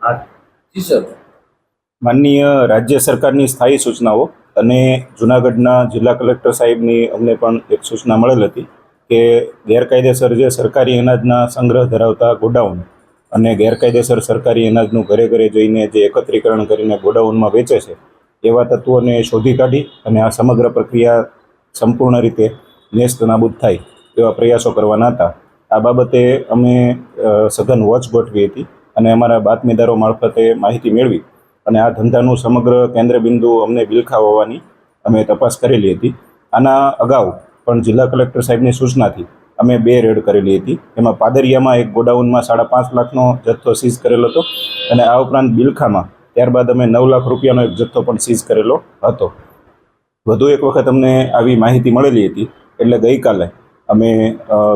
જી, sir. માનનીય રાજ્ય સરકારની સ્થાયી સૂચનાઓ અને જૂનાગઢના જિલ્લા કલેક્ટર સાહેબની અમને પણ એક સૂચના મળેલ હતી કે ગેરકાયદેસર જે સરકારી અનાજના સંગ્રહ ધરાવતા ગોડાઉન અને ગેરકાયદેસર સરકારી અનાજનું ઘરે ઘરે જઈને જે એકત્રીકરણ કરીને ગોડાઉનમાં વેચે છે, એવા તત્વોને શોધી કાઢી અને આ સમગ્ર પ્રક્રિયા સંપૂર્ણ રીતે નેસ્ત નાબૂદ થાય એવા પ્રયાસો કરવાના હતા. આ બાબતે અમે સઘન વોચ ગોઠવી હતી. અને અમારા બાતમીદારો મારફતે માહિતી મેળવી અને આ ધંધાનું સમગ્ર કેન્દ્ર બિંદુ અમને બિલખા હોવાની અમે તપાસ કરેલી હતી. આના અગાઉ પણ જિલ્લા કલેક્ટર સાહેબની સૂચનાથી અમે બે રેડ કરેલી હતી. એમાં પાદરિયામાં એક ગોડાઉનમાં સાડા પાંચ લાખનો જથ્થો સીઝ કરેલો હતો અને આ ઉપરાંત બિલખામાં ત્યારબાદ અમે નવ લાખ રૂપિયાનો એક જથ્થો પણ સીઝ કરેલો હતો. વધુ એક વખત અમને આવી માહિતી મળેલી હતી. એટલે ગઈકાલે અમે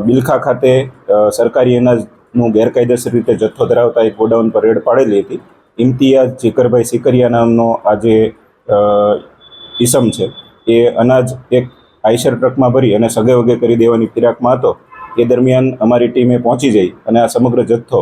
બિલખા ખાતે સરકારી સરકારી અનાજનું ગેરકાયદેસર રીતે જથ્થો ધરાવતા એક ગોડાઉન પર રેડ પાડેલી હતી. ઇમ્તિયાઝ જીકરભાઈ સિકરિયા નામનો આ જે ઇસમ છે, એ અનાજ એક આઈશર ટ્રકમાં ભરી અને સગે વગે કરી દેવાની ફિરાકમાં હતો. એ દરમિયાન અમારી ટીમે પહોંચી જઈ અને આ સમગ્ર જથ્થો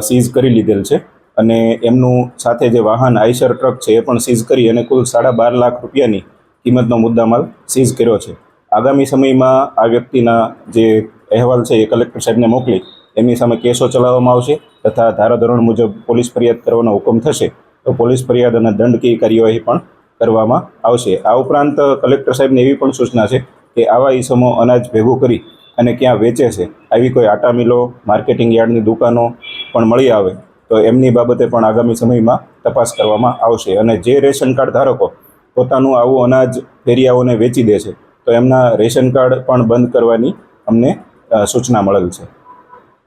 સીઝ કરી લીધેલ છે અને એમનું સાથે જે વાહન આઈશર ટ્રક છે એ પણ સીઝ કરી અને કુલ સાડા બાર લાખ રૂપિયાની કિંમતનો મુદ્દામાલ સીઝ કર્યો છે. આગામી સમયમાં આ વ્યક્તિના જે અહેવાલ છે એ કલેક્ટર સાહેબને મોકલી એમની સામે કેસો ચલાવવામાં આવશે તથા ધારાધોરણ મુજબ પોલીસ ફરિયાદ કરવાનો હુકમ થશે, તો પોલીસ ફરિયાદ અને દંડકીય કાર્યવાહી પણ કરવામાં આવશે. આ ઉપરાંત કલેક્ટર સાહેબને એવી પણ સૂચના છે કે આવા ઈસમો અનાજ ભેગું કરી અને ક્યાં વેચે છે, આવી કોઈ આટા મિલો, માર્કેટિંગ યાર્ડની દુકાનો પણ મળી આવે, તો એમની બાબતે પણ આગામી સમયમાં તપાસ કરવામાં આવશે. અને જે રેશન કાર્ડ ધારકો પોતાનું આવું અનાજ ફેરિયાઓને વેચી દે છે, તો એમના રેશન કાર્ડ પણ બંધ કરવાની અમને સૂચના મળેલ છે.